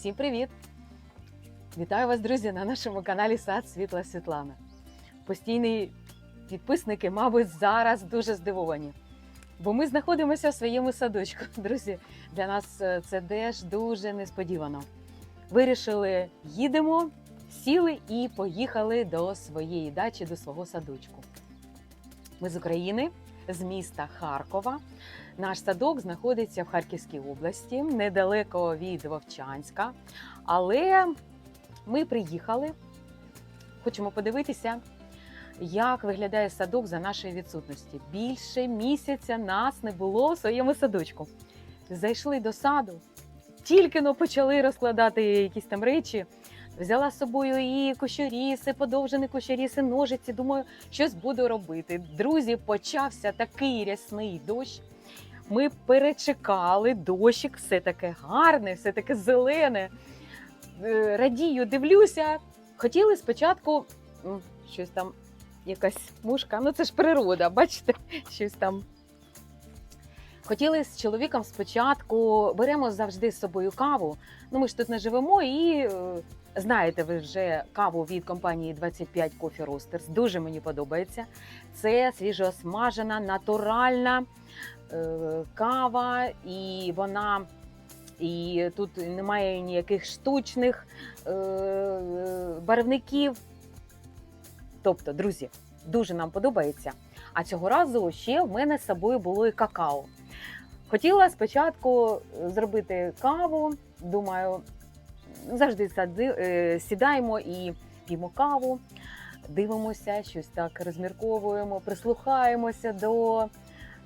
Всім привіт! Вітаю вас, друзі, на нашому каналі Сад Світла Світлана. Постійні підписники, мабуть, зараз дуже здивовані. Бо ми знаходимося в своєму садочку. Друзі, для нас е, це теж дуже несподівано. Вирішили, їдемо, сіли і поїхали до своєї дачі, до свого садочку. Ми з України, з міста Харкова. Наш садок знаходиться в Харківській області, недалеко від Вовчанська. Але ми приїхали, хочемо подивитися, як виглядає садок за нашої відсутності. Більше місяця нас не було в своєму садочку. Зайшли до саду, тільки но почали розкладати якісь там речі. Взяла з собою і кущоріси, подовжені кущоріси, ножиці. Думаю, щось буду робити. Друзі, почався такий рясний дощ. Ми перечекали дощик, все таке гарне, все таке зелене. Е, Радію, дивлюся. Хотіли спочатку щось там, якась мушка. Ну це ж природа, бачите, щось там. Хотіли з чоловіком спочатку беремо завжди з собою каву. Ну ми ж тут не живемо і е, знаєте ви вже каву від компанії 25 Coffee Roasters. Дуже мені подобається. Це свіжосмажена, натуральна е, кава, і вона і тут немає ніяких штучних е, барвників. Тобто, друзі, дуже нам подобається. А цього разу ще в мене з собою було і какао. Хотіла спочатку зробити каву. Думаю, завжди сади, е, сідаємо і п'ємо каву, дивимося, щось так розмірковуємо, прислухаємося до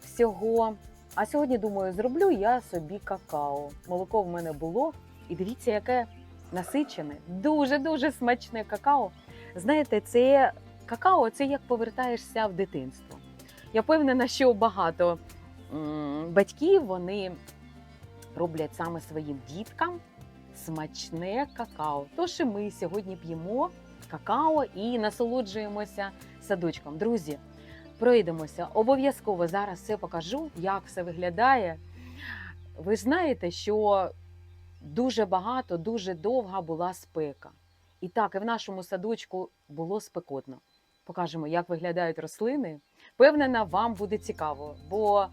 всього. А сьогодні думаю, зроблю я собі какао. Молоко в мене було, і дивіться, яке насичене, дуже дуже смачне какао. Знаєте, це какао це як повертаєшся в дитинство. Я впевнена, що багато батьків вони роблять саме своїм діткам смачне какао. Тож і ми сьогодні п'ємо какао і насолоджуємося садочком. Друзі, пройдемося. Обов'язково зараз все покажу, як все виглядає. Ви знаєте, що дуже багато, дуже довга була спека. І так, і в нашому садочку було спекотно. Покажемо, як виглядають рослини. Впевнена, вам буде цікаво. Бо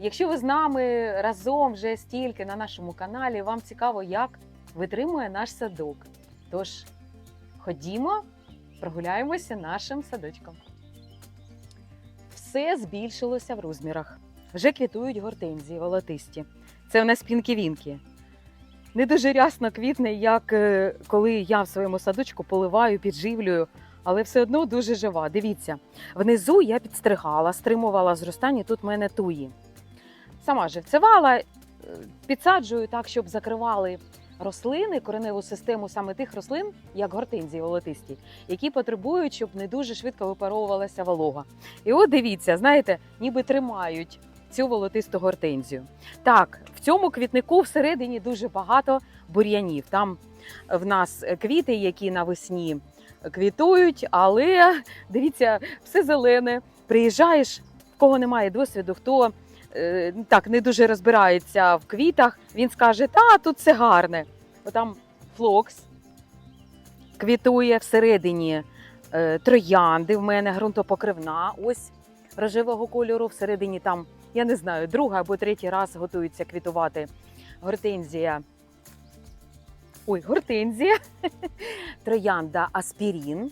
якщо ви з нами разом вже стільки на нашому каналі, вам цікаво, як витримує наш садок. Тож ходімо, прогуляємося нашим садочком. Все збільшилося в розмірах. Вже квітують гортензії волотисті. Це в нас пінківінки. Не дуже рясно квітне, як е, коли я в своєму садочку поливаю, підживлюю, але все одно дуже жива. Дивіться, внизу я підстригала, стримувала зростання. Тут в мене туї. Сама живцевала, е, підсаджую так, щоб закривали рослини, кореневу систему саме тих рослин, як гортензії волотисті, які потребують, щоб не дуже швидко випаровувалася волога. І от дивіться, знаєте, ніби тримають цю волотисту гортензію. Так, в цьому квітнику всередині дуже багато бур'янів. Там в нас квіти, які навесні квітують, але дивіться, все зелене. Приїжджаєш, в кого немає досвіду, хто так не дуже розбирається в квітах, він скаже: Та тут все гарне. Бо там флокс квітує всередині е, троянди. В мене ґрунтопокривна. Ось рожевого кольору. Всередині там, я не знаю, другий або третій раз готується квітувати гортензія. Ой, гортензія, троянда аспірін.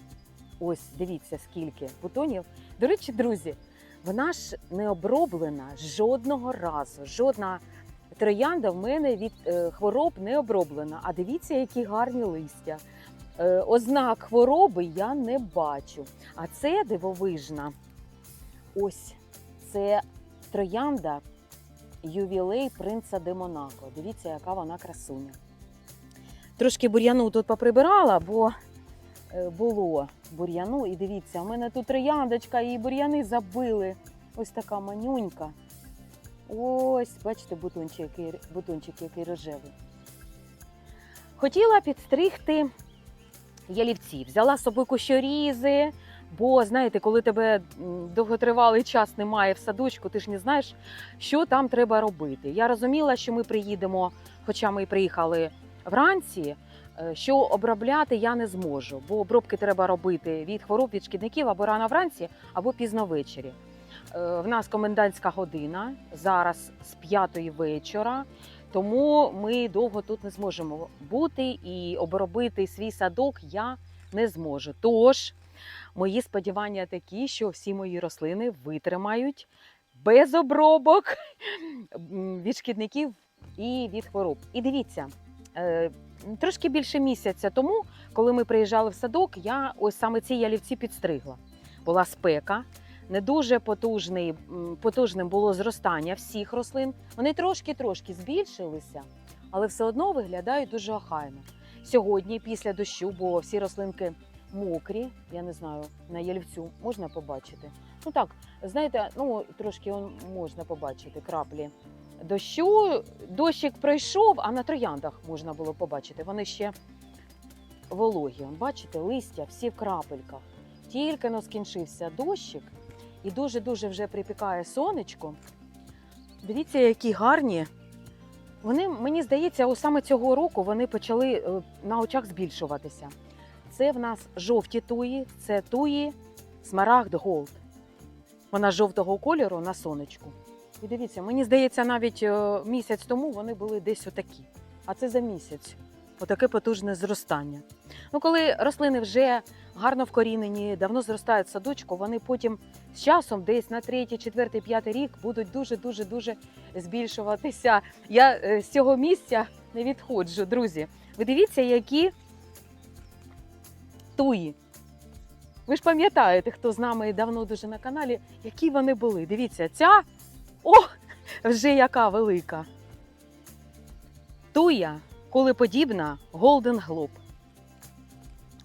Ось дивіться, скільки бутонів. До речі, друзі, вона ж не оброблена жодного разу. Жодна троянда в мене від е, хвороб не оброблена. А дивіться, які гарні листя. Е, ознак хвороби я не бачу. А це дивовижна. Ось це троянда ювілей принца де Монако. Дивіться, яка вона красуня. Трошки бур'яну тут поприбирала, бо було бур'яну. І дивіться, у мене тут трояндочка, і бур'яни забили. Ось така манюнька. Ось, бачите, бутончик, який, бутончик який рожевий. Хотіла підстригти ялівці. Взяла з собою кущорізи, бо знаєте, коли тебе довготривалий час немає в садочку, ти ж не знаєш, що там треба робити. Я розуміла, що ми приїдемо, хоча ми і приїхали вранці, е, що обробляти я не зможу, бо обробки треба робити від хвороб, від шкідників або рано вранці, або пізно ввечері. Е, В нас комендантська година зараз з п'ятої вечора, тому ми довго тут не зможемо бути і обробити свій садок я не зможу. Тож мої сподівання такі, що всі мої рослини витримають без обробок від шкідників і від хвороб. І дивіться, е, трошки більше місяця тому, коли ми приїжджали в садок, я ось саме ці ялівці підстригла. Була спека, не дуже потужний, потужним було зростання всіх рослин. Вони трошки-трошки збільшилися, але все одно виглядають дуже охайно. Сьогодні, після дощу, бо всі рослинки мокрі, я не знаю, на ялівцю можна побачити. Ну так, знаєте, ну трошки можна побачити краплі дощу. Дощик пройшов, а на трояндах можна було побачити. Вони ще вологі. Бачите, листя всі в крапельках. Тільки но скінчився дощик, і дуже-дуже вже припікає сонечко. Дивіться, які гарні. Вони, мені здається, ось саме цього року вони почали е, на очах збільшуватися. Це в нас жовті туї, це туї Смарагд Голд. Вона жовтого кольору на сонечку. І дивіться, мені здається, навіть е, місяць тому вони були десь отакі. А це за місяць. Отаке потужне зростання. Ну, коли рослини вже гарно вкорінені, давно зростають в садочку, вони потім з часом, десь на третій, четвертий, п'ятий рік, будуть дуже, дуже, дуже збільшуватися. Я е, з цього місця не відходжу, друзі. Ви дивіться, які туї. Ви ж пам'ятаєте, хто з нами давно дуже на каналі, які вони були. Дивіться, ця о, вже яка велика. Туя, коли подібна, Golden Globe.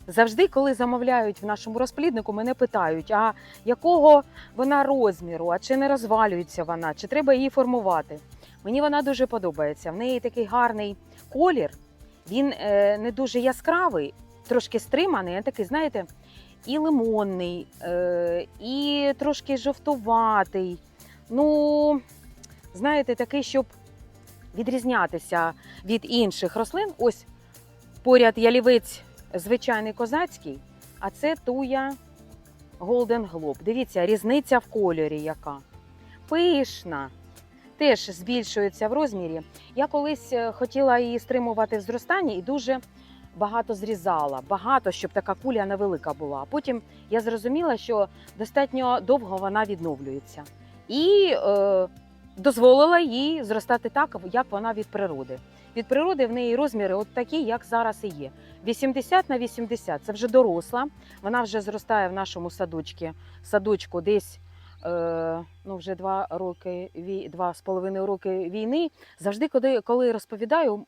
Завжди, коли замовляють в нашому розпліднику, мене питають, а якого вона розміру, а чи не розвалюється вона, чи треба її формувати. Мені вона дуже подобається. В неї такий гарний колір, він е, не дуже яскравий, трошки стриманий, такий, знаєте, і лимонний, е, і трошки жовтуватий. Ну, знаєте, такий, щоб відрізнятися від інших рослин. Ось поряд ялівець звичайний козацький, а це туя Golden Globe. Дивіться, різниця в кольорі яка. Пишна. Теж збільшується в розмірі. Я колись е, хотіла її стримувати в зростанні і дуже багато зрізала. Багато, щоб така куля невелика була. А потім я зрозуміла, що достатньо довго вона відновлюється. І е, дозволила їй зростати так, як вона від природи. Від природи в неї розміри от такі, як зараз і є. 80 на 80 це вже доросла. Вона вже зростає в нашому садочку, садочку десь е, ну, вже два роки, два з половиною роки війни. Завжди, коли, коли розповідаю,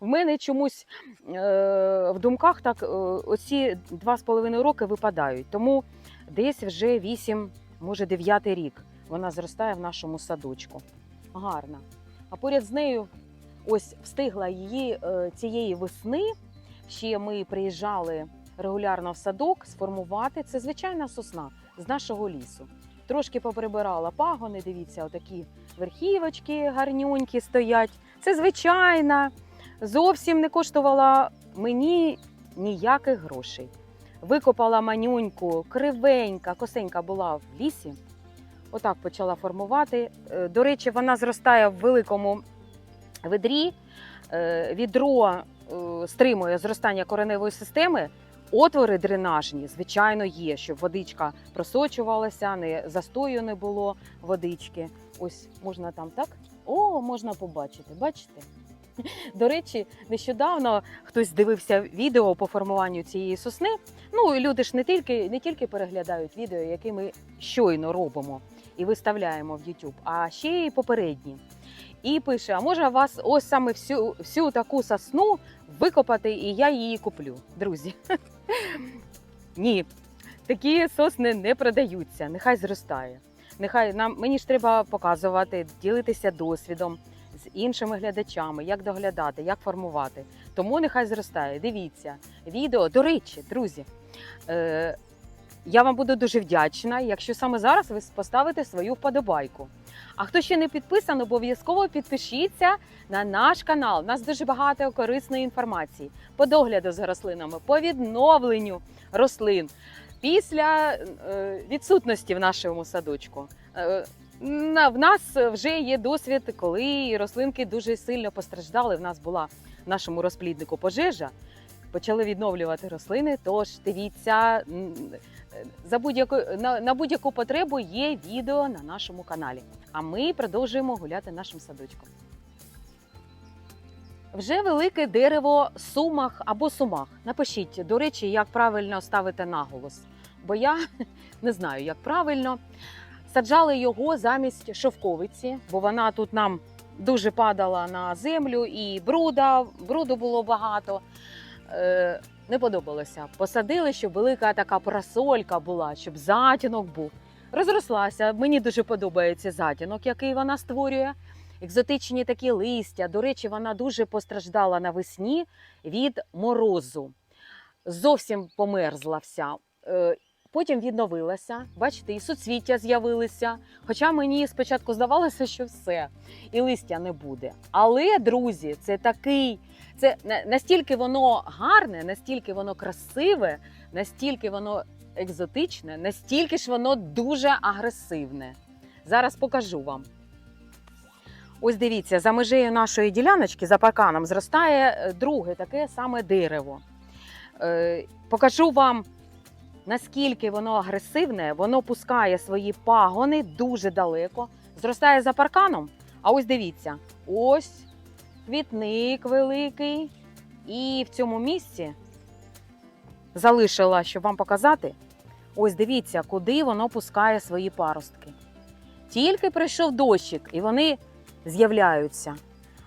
в мене чомусь е, в думках так е, оці два з половиною роки випадають. Тому десь вже 8, може 9 рік вона зростає в нашому садочку. Гарна. А поряд з нею ось встигла її е, цієї весни. Ще ми приїжджали регулярно в садок сформувати. Це звичайна сосна з нашого лісу. Трошки поприбирала пагони, дивіться, отакі верхівочки гарнюнькі стоять. Це звичайна, зовсім не коштувала мені ніяких грошей. Викопала манюньку, кривенька, косенька була в лісі. Отак почала формувати. Е, До речі, вона зростає в великому ведрі. Е, Відро е, стримує зростання кореневої системи. Отвори дренажні, звичайно, є, щоб водичка просочувалася, не застою не було водички. Ось можна там так. О, можна побачити. Бачите? До речі, нещодавно хтось дивився відео по формуванню цієї сосни. Ну і люди ж не тільки, не тільки переглядають відео, які ми щойно робимо і виставляємо в YouTube, а ще й попередні. І пише: а може вас ось саме всю, всю таку сосну викопати, і я її куплю, друзі. Ні, такі сосни не продаються, нехай зростає. Нехай нам мені ж треба показувати, ділитися досвідом з іншими глядачами, як доглядати, як формувати. Тому нехай зростає. Дивіться відео. До речі, друзі, е, я вам буду дуже вдячна, якщо саме зараз ви поставите свою вподобайку. А хто ще не підписаний, обов'язково підпишіться на наш канал. У нас дуже багато корисної інформації по догляду за рослинами, по відновленню рослин після е, відсутності в нашому садочку. В нас вже є досвід, коли рослинки дуже сильно постраждали. В нас була в нашому розпліднику пожежа. Почали відновлювати рослини. Тож дивіться за будь-яку на, на будь-яку потребу є відео на нашому каналі. А ми продовжуємо гуляти нашим садочком. Вже велике дерево сумах або сумах. Напишіть, до речі, як правильно ставити наголос, бо я не знаю, як правильно. Саджали його замість шовковиці, бо вона тут нам дуже падала на землю, і бруда, бруду було багато. Е, не подобалося. Посадили, щоб велика така парасолька була, щоб затінок був. Розрослася. Мені дуже подобається затінок, який вона створює. Екзотичні такі листя. До речі, вона дуже постраждала навесні від морозу. Зовсім померзла вся. Потім відновилася. Бачите, і суцвіття з'явилися. Хоча мені спочатку здавалося, що все, і листя не буде. Але, друзі, це такий, це настільки воно гарне, настільки воно красиве, настільки воно екзотичне, настільки ж воно дуже агресивне. Зараз покажу вам. Ось дивіться, за межею нашої діляночки, за парканом, зростає е, друге таке саме дерево. Е, Покажу вам, наскільки воно агресивне, воно пускає свої пагони дуже далеко, зростає за парканом. А ось дивіться, ось квітник великий. І в цьому місці залишила, щоб вам показати. Ось дивіться, куди воно пускає свої паростки. Тільки прийшов дощик, і вони з'являються.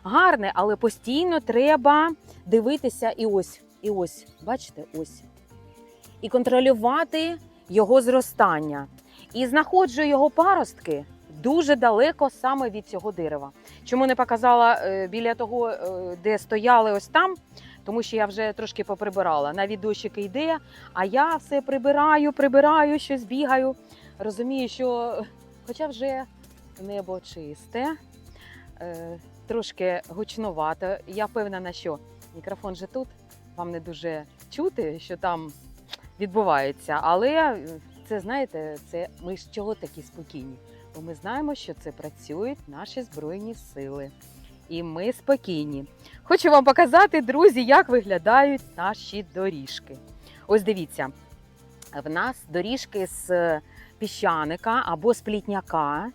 Гарне, але постійно треба дивитися і ось, і ось, бачите, ось. І контролювати його зростання. І знаходжу його паростки дуже далеко саме від цього дерева. Чому не показала е, біля того, е, де стояли ось там? Тому що я вже трошки поприбирала. Навіть дощик йде, а я все прибираю, прибираю, щось бігаю. Розумію, що хоча вже небо чисте, е, трошки гучновато. Я впевнена, що мікрофон же тут, вам не дуже чути, що там відбувається. Але е, це знаєте, це ми ж чого такі спокійні? Бо ми знаємо, що це працюють наші збройні сили. І ми спокійні. Хочу вам показати, друзі, як виглядають наші доріжки. Ось дивіться, в нас доріжки з піщаника або з плітняка.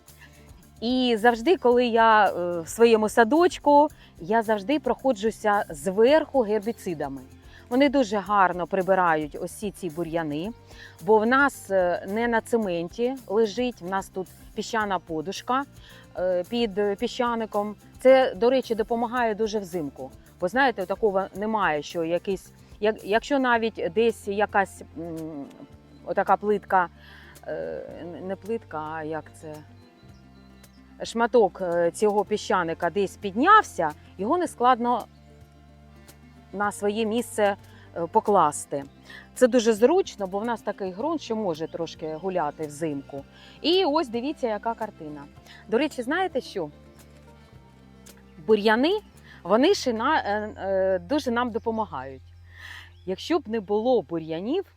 І завжди, коли я е, в своєму садочку, я завжди проходжуся зверху гербіцидами. Вони дуже гарно прибирають ось ці бур'яни, бо в нас е, не на цементі лежить, в нас тут піщана подушка е, під піщаником. Це, до речі, допомагає дуже взимку. Бо знаєте, такого немає, що якийсь, як, якщо навіть десь якась отака плитка, е, не плитка, а як це. Шматок цього піщаника десь піднявся, його не складно на своє місце е, покласти. Це дуже зручно, бо в нас такий ґрунт, що може трошки гуляти взимку. І ось дивіться, яка картина. До речі, знаєте що? Бур'яни вони ще на, е, е, дуже нам допомагають. Якщо б не було бур'янів,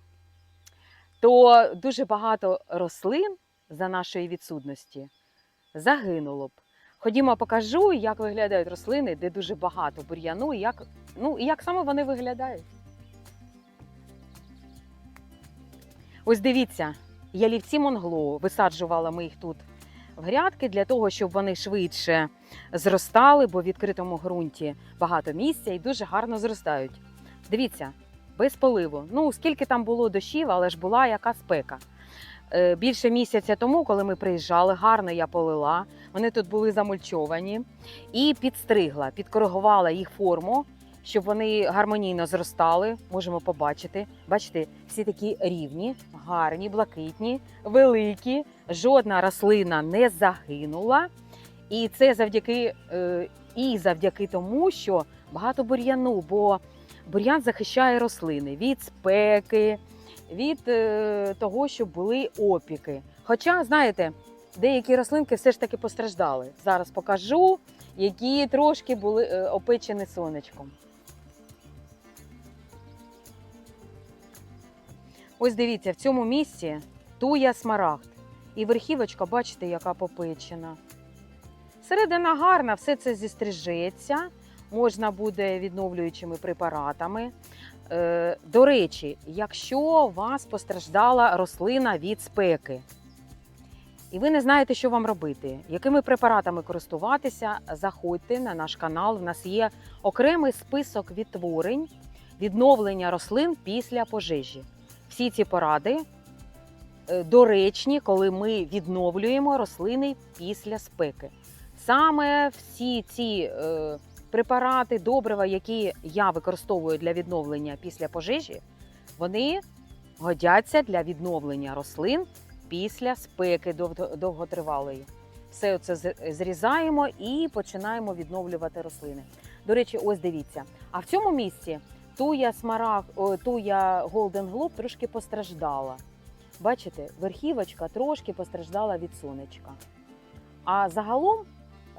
то дуже багато рослин за нашої відсутності загинуло б. Ходімо, покажу, як виглядають рослини, де дуже багато бур'яну, і як, ну, як саме вони виглядають. Ось дивіться, ялівці монгло. Висаджувала ми їх тут в грядки для того, щоб вони швидше зростали, бо в відкритому ґрунті багато місця і дуже гарно зростають. Дивіться, без поливу. Ну, скільки там було дощів, але ж була яка спека. Е, Більше місяця тому, коли ми приїжджали, гарно я полила. Вони тут були замульчовані і підстригла, підкоригувала їх форму, щоб вони гармонійно зростали. Можемо побачити. Бачите, всі такі рівні, гарні, блакитні, великі. Жодна рослина не загинула. І це завдяки е, і завдяки тому, що багато бур'яну, бо бур'ян захищає рослини від спеки, від е, того, що були опіки. Хоча, знаєте, деякі рослинки все ж таки постраждали. Зараз покажу, які трошки були е, опечені сонечком. Ось дивіться, в цьому місці туя смарагд. І верхівочка, бачите, яка попечена. Середина гарна, все це зістрижеться, можна буде відновлюючими препаратами. Е, До речі, якщо у вас постраждала рослина від спеки, і ви не знаєте, що вам робити, якими препаратами користуватися, заходьте на наш канал. У нас є окремий список відтворень відновлення рослин після пожежі. Всі ці поради е, доречні, коли ми відновлюємо рослини після спеки. Саме всі ці е, препарати, добрива, які я використовую для відновлення після пожежі, вони годяться для відновлення рослин після спеки довготривалої. Все це зрізаємо і починаємо відновлювати рослини. До речі, ось дивіться. А в цьому місці туя смараг, туя Golden Globe трошки постраждала. Бачите, верхівочка трошки постраждала від сонечка. А загалом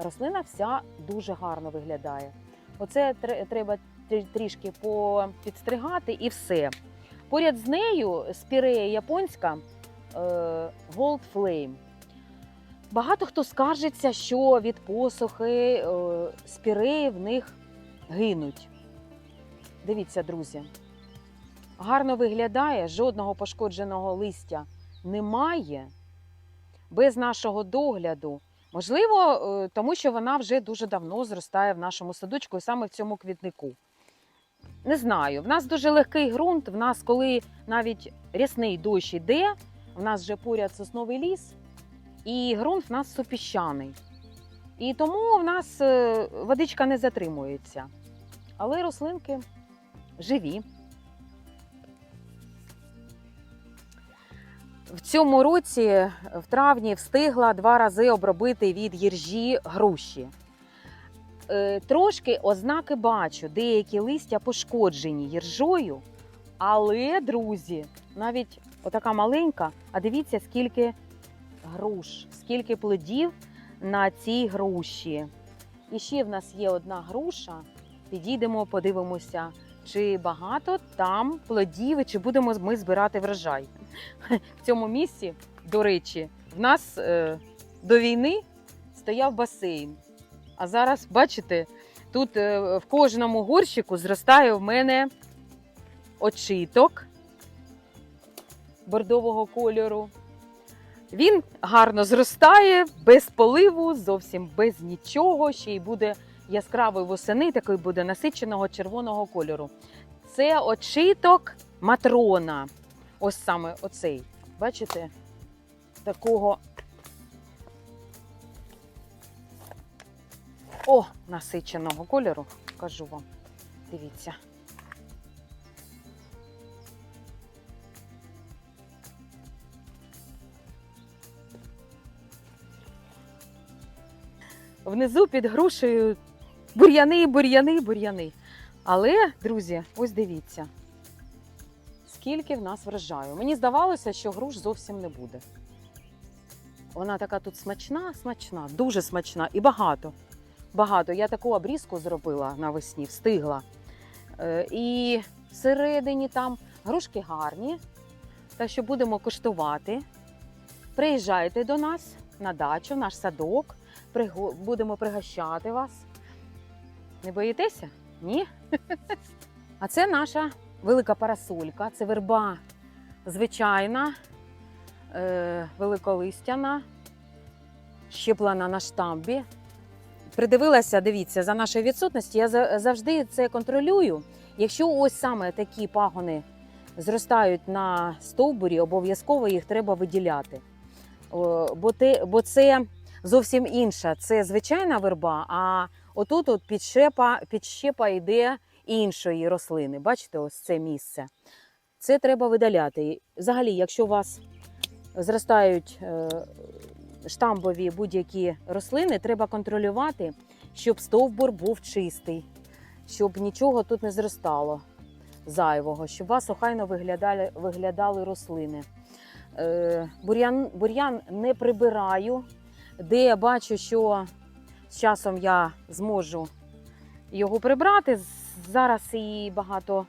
рослина вся дуже гарно виглядає. Оце треба трішки підстригати і все. Поряд з нею спірея японська Gold Flame. Багато хто скаржиться, що від посухи е, спіреї в них гинуть. Дивіться, друзі, гарно виглядає, жодного пошкодженого листя немає без нашого догляду. Можливо, е, тому що вона вже дуже давно зростає в нашому садочку і саме в цьому квітнику. Не знаю. В нас дуже легкий ґрунт. В нас, коли навіть рясний дощ іде, в нас вже поряд сосновий ліс, і ґрунт в нас супіщаний. І тому в нас е, водичка не затримується. Але рослинки живі. В цьому році, в травні, встигла два рази обробити від їржі груші. Е, Трошки ознаки бачу, деякі листя пошкоджені їржою, але, друзі, навіть отака маленька, а дивіться, скільки груш, скільки плодів на цій груші. І ще в нас є одна груша. Підійдемо, подивимося, чи багато там плодів, і чи будемо ми збирати врожай. В цьому місці, до речі, в нас е, до війни стояв басейн. А зараз, бачите, тут е, в кожному горщику зростає в мене очиток бордового кольору. Він гарно зростає, без поливу, зовсім без нічого. Ще й буде яскравий восени, такий буде насиченого червоного кольору. Це очиток матрона. Ось саме оцей. Бачите? Такого. О, насиченого кольору, кажу вам. Дивіться. Внизу під грушею бур'яни, бур'яни, бур'яни. Але, друзі, ось дивіться, скільки в нас врожаю. Мені здавалося, що груш зовсім не буде. Вона така тут смачна, смачна, дуже смачна і багато. Багато. Я таку обрізку зробила навесні, встигла. Е, І всередині там грушки гарні. Так що будемо куштувати. Приїжджайте до нас на дачу, наш садок. Будемо пригощати вас. Не боїтеся? Ні? А це наша велика парасолька, це верба звичайна, е, великолистяна, щеплена на штамбі. Придивилася, дивіться, за нашої відсутності. Я за- завжди це контролюю. Якщо ось саме такі пагони зростають на стовбурі, обов'язково їх треба виділяти. Бо це зовсім інша. Це звичайна верба, а отут от підщепа, підщепа йде іншої рослини. Бачите, ось це місце. Це треба видаляти. Взагалі, якщо у вас зростають е, штамбові будь-які рослини, треба контролювати, щоб стовбур був чистий, щоб нічого тут не зростало. зайвого, щоб у вас охайно виглядали, виглядали рослини. Е, бур'ян, бур'ян не прибираю, де я бачу, що з часом я зможу його прибрати. Зараз і багато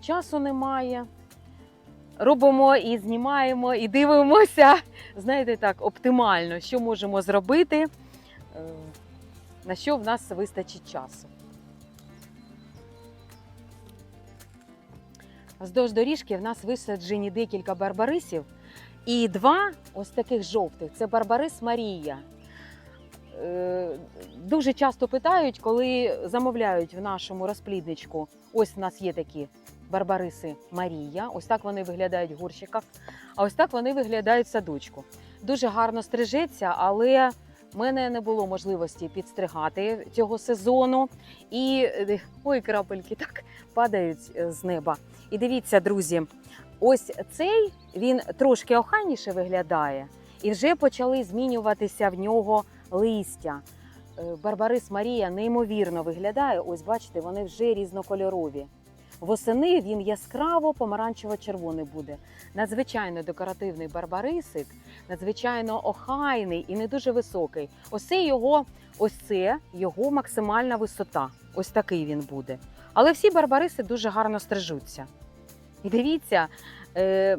часу немає. Робимо і знімаємо, і дивимося, знаєте, так, оптимально, що можемо зробити, е, на що в нас вистачить часу. Вздовж доріжки в нас висаджені декілька барбарисів і два ось таких жовтих це барбарис Марія. Е, Дуже часто питають, коли замовляють в нашому розплідничку. Ось в нас є такі барбариси Марія. Ось так вони виглядають в горщиках, а ось так вони виглядають в садочку. Дуже гарно стрижеться, але в мене не було можливості підстригати цього сезону. І е, ой, крапельки так падають е, з неба. І дивіться, друзі, ось цей він трошки охайніше виглядає, і вже почали змінюватися в нього листя. Е, Барбарис Марія неймовірно виглядає. Ось бачите, вони вже різнокольорові. Восени він яскраво помаранчево-червоний буде. Надзвичайно декоративний барбарисик, надзвичайно охайний і не дуже високий. Ось це його, ось це його максимальна висота. Ось такий він буде. Але всі барбариси дуже гарно стрижуться. І дивіться, е,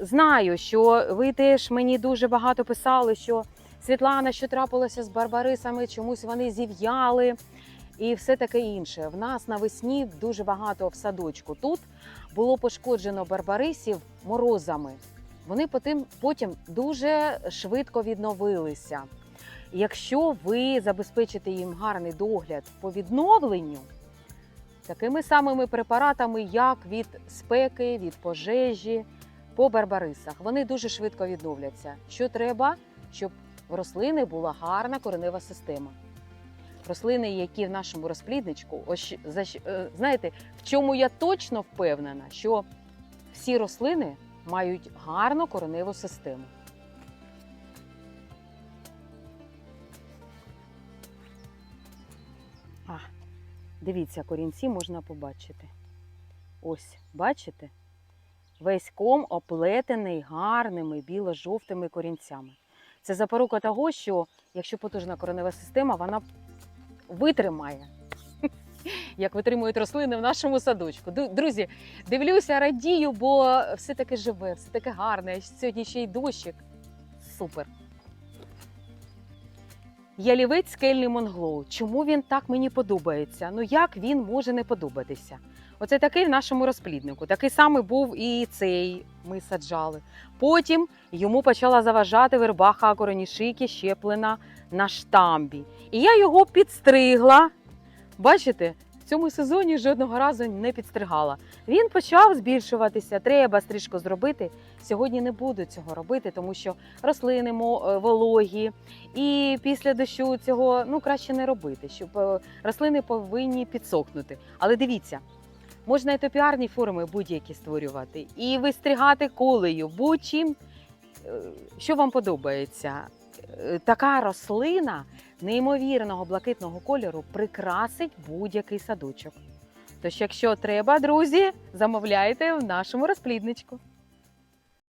знаю, що ви теж мені дуже багато писали, що Світлана, що трапилося з барбарисами, чомусь вони зів'яли і все таке інше. В нас навесні дуже багато в садочку. Тут було пошкоджено барбарисів морозами. Вони потім, потім дуже швидко відновилися. Якщо ви забезпечите їм гарний догляд по відновленню, такими самими препаратами, як від спеки, від пожежі, по барбарисах, вони дуже швидко відновляться. Що треба, щоб в рослини була гарна коренева система. Рослини, які в нашому розплідничку, е, знаєте, в чому я точно впевнена, що всі рослини мають гарну кореневу систему. А, дивіться, корінці можна побачити. Ось, бачите? Весь ком оплетений гарними біло-жовтими корінцями. Це запорука того, що якщо потужна коренева система, вона витримає, як витримують рослини в нашому садочку. Друзі, дивлюся, радію, бо все таке живе, все таке гарне. Сьогодні ще й дощик. Супер. Ялівець скельний монглоу. Чому він так мені подобається? Ну як він може не подобатися? Оце такий в нашому розпліднику. Такий самий був і цей ми саджали. Потім йому почала заважати вербаха коронішики, щеплена на штамбі. І я його підстригла. Бачите, в цьому сезоні жодного разу не підстригала. Він почав збільшуватися. Треба стрижку зробити. Сьогодні не буду цього робити, тому що рослини е, вологі, і після дощу цього ну краще не робити, щоб е, рослини повинні підсохнути. Але дивіться. Можна і топіарні форми будь-які створювати, і вистригати колею, будь-чим, е, що вам подобається. Е, Така рослина неймовірного блакитного кольору прикрасить будь-який садочок. Тож, якщо треба, друзі, замовляйте в нашому розплідничку.